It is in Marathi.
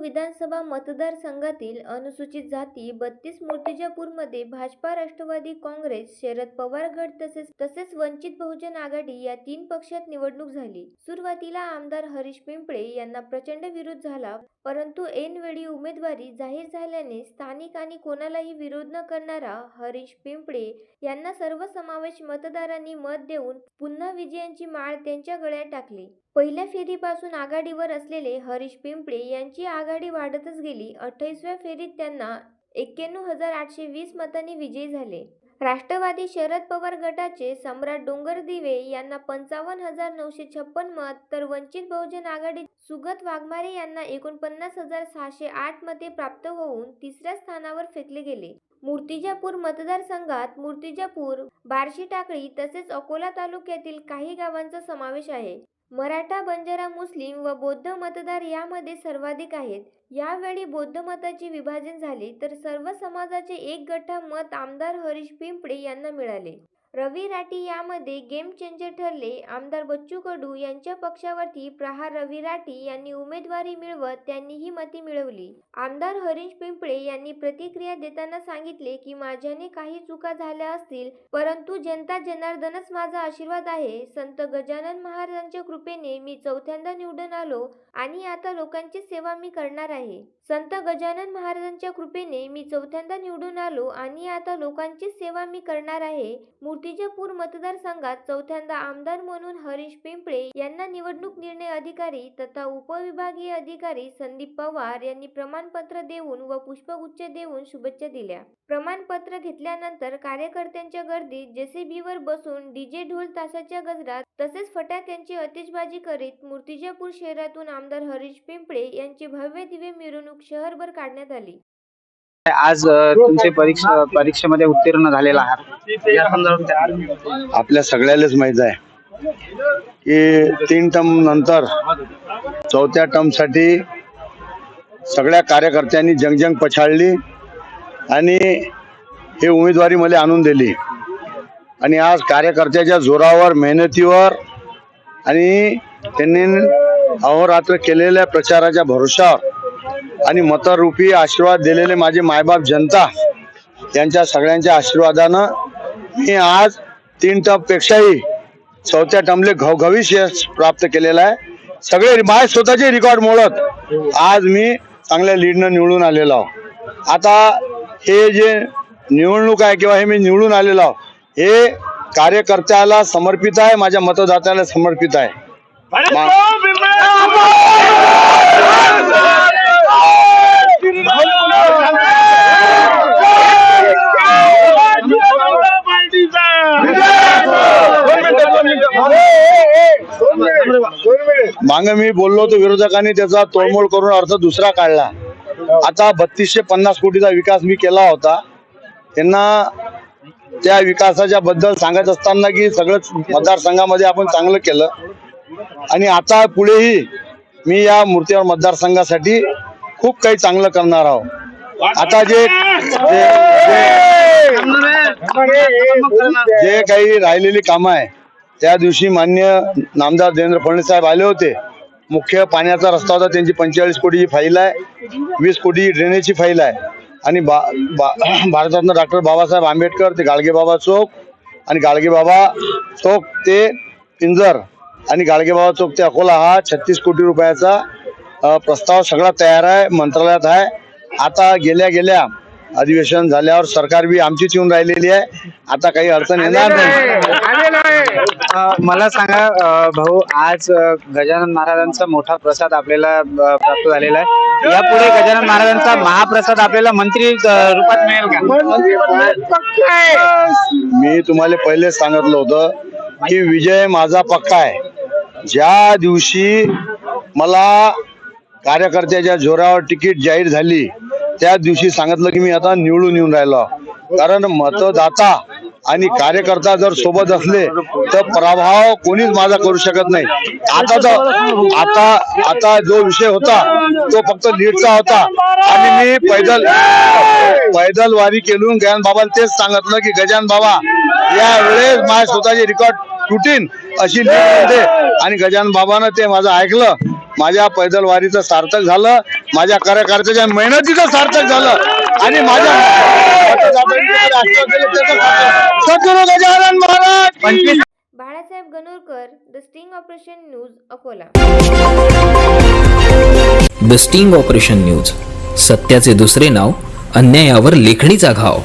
विधानसभा मतदारसंघातील अनुसूचित जाती बत्तीस मूर्तिजापूरमध्ये भाजपा राष्ट्रवादी काँग्रेस शरद पवार गट तसेच तसेच वंचित बहुजन आघाडी या तीन पक्षात निवडणूक झाली. सुरुवातीला आमदार हरीश पिंपळे यांना प्रचंड विरोध झाला परंतु ऐनवेळी उमेदवारी जाहीर झाल्याने स्थानिक आणि कोणालाही विरोध न करणारा हरीश पिंपळे यांना सर्वसमावेश मतदारांनी मत देऊन पुन्हा विजयांची माळ त्यांच्या गळ्यात टाकली. पहिल्या फेरीपासून आघाडीवर असलेले हरीश पिंपळे यांची आघाडी वाढतच गेली. अठ्ठावीसव्या फेरीत त्यांना एक्क्याण्णव हजार आठशे वीस मतांनी विजयी झाले. राष्ट्रवादी शरद पवार गटाचे सम्राट डोंगर दिवे यांना पंचावन्न हजार नऊशे छप्पन मत तर वंचित बहुजन आघाडी सुगत वाघमारे यांना एकोणपन्नास हजार सहाशे आठ मते प्राप्त होऊन तिसऱ्या स्थानावर फेकले गेले. मूर्तिजापूर मतदारसंघात मूर्तिजापूर बार्शी टाकळी तसेच अकोला तालुक्यातील काही गावांचा समावेश आहे. मराठा बंजारा मुस्लिम व बौद्ध मतदार यामध्ये सर्वाधिक आहेत. यावेळी बौद्ध मताचे विभाजन झाले तर सर्व समाजाचे एक गठ्ठा मत आमदार हरीश पिंपळे यांना मिळाले. रवी राठी यामध्ये गेम चेंजर ठरले. आमदार बच्चू कडू यांच्या पक्षावरती प्रहार रवी राठी यांनी उमेदवारी मिळवत त्यांनी ही मते मिळवली. आमदार हरीश पिंपळे यांनी प्रतिक्रिया देताना सांगितले की माझ्याने काही चुका झाल्या असतील परंतु जनता जनार्दनच माझा आशीर्वाद आहे. संत गजानन महाराजांच्या कृपेने मी चौथ्यांदा निवडून आलो आणि आता लोकांची सेवा मी करणार आहे. संत गजानन महाराजांच्या कृपेने मी चौथ्यांदा निवडून आलो आणि आता लोकांची सेवा मी करणार आहे. मूर्तिजापूर मतदारसंघात चौथ्यांदा आमदार म्हणून हरीश पिंपळे यांना निवडणूक निर्णय अधिकारी तथा उपविभागीय अधिकारी संदीप पवार यांनी प्रमाणपत्र देऊन व पुष्पगुच्छ देऊन शुभेच्छा दिल्या. प्रमाणपत्र घेतल्यानंतर कार्यकर्त्यांच्या गर्दीत जेसीबीवर बसून डीजे ढोल तासाच्या गजरात तसेच फटाक्यांची अतिशबाजी करीत मूर्तिजापूर शहरातून आमदार हरीश पिंपळे यांची भव्य दिव्य मिरवणूक शहरभर काढण्यात आली. आज अ, तुमचे परीक्षा परीक्षेमध्ये उत्तीर्ण झालेला आहात. या संदर्भात आपल्या सगळ्यालाच माहीत आहे की तीन टर्म नंतर चौथ्या टर्मसाठी सगळ्या कार्यकर्त्यांनी जंगजंग पछाडली आणि हे उमेदवारी मला आणून दिली. आणि आज कार्यकर्त्याच्या जोरावर मेहनतीवर आणि त्यांनी अहोरात्र केलेल्या प्रचाराच्या भरोशावर आणि मतरूपी आशीर्वाद दिलेले माझे मायबाप जनता यांच्या सगळ्यांच्या आशीर्वादानं मी आज तीन टपपेक्षाही चौथ्या टर्मले घवघवीत यश प्राप्त केलेलं आहे. सगळे माझे स्वतःचे रेकॉर्ड मोडत आज मी चांगल्या लीडनं निवडून आलेलो आहो. आता हे जे निवडणूक आहे किंवा हे मी निवडून आलेलो आहो हे कार्यकर्त्याला समर्पित आहे माझ्या मतदात्याला समर्पित आहे. मागे मी बोललो होतो विरोधकांनी त्याचा तोडमोड करून अर्थ दुसरा काढला. आता बत्तीसशे पन्नास कोटीचा विकास मी केला होता. त्यांना त्या विकासाच्या बद्दल सांगत असताना की सगळंच मतदारसंघामध्ये आपण चांगलं केलं. आणि आता पुढेही मी या मूर्तीवर मतदारसंघासाठी खूप काही चांगलं करणार आहोत. आता जे जे- काही राहिलेली कामं आहे त्या दिवशी मान्य नामदार देवेंद्र फडणवीस साहेब आले होते. मुख्य पाण्याचा रस्ता होता त्यांची पंचेचाळीस कोटीची फाईल आहे वीस कोटी ड्रेनेजची फाईल आहे. आणि बा बा- भारतरत्न डॉक्टर बाबासाहेब आंबेडकर ते गाडगेबाबा चौक आणि गाडगेबाबा चौक ते पिंजर आणि गाडगेबाबा चौक ते अकोला हा छत्तीस कोटी रुपयाचा प्रस्ताव सगळा तयार आहे मंत्रालयात आहे. आता गेल्या गेल्या अधिवेशन झाल्यावर सरकार बी आमचीच येऊन राहिलेली आहे. आता काही अडचण येणार नाही. मला सांगा भाऊ आज गजानन महाराजांचा मोठा प्रसाद आपल्याला प्राप्त झालेला आहे. यापुढे गजानन महाराजांचा महाप्रसाद आपल्याला मंत्री रूपात मिळेल का? मी तुम्हाला पहिले सांगितलं होतं की विजय माझा पक्का आहे. ज्या दिवशी मला कार्यकर्त्याच्या जोरावर तिकीट जाहीर झाली. त्या दिवशी सांगितलं की मी आता निवडून येऊन राहिलो. कारण मतदाता आणि कार्यकर्ता जर सोबत असले तर प्रभाव कोणीच माझा करू शकत नाही. आता तर आता आता जो विषय होता तो फक्त लीडचा होता. आणि मी पैदल पैदल वारी केलून गजान बाबाला तेच सांगितलं की गजान बाबा यावेळेस माझ्या स्वतःचे रेकॉर्ड तुटीन अशी नीट होते. आणि गजान बाबानं ते माझं ऐकलं. माझ्या पैदल वारीचं सार्थक झालं माझ्या कार्यकर्त्याच्या मेहनतीचं सार्थक झालं आणि माझ्या Balasaheb Ganorkar the sting operation news Akola. The sting operation news सत्याचे दुसरे नाव अन्यायावर लेखणीचा घाव.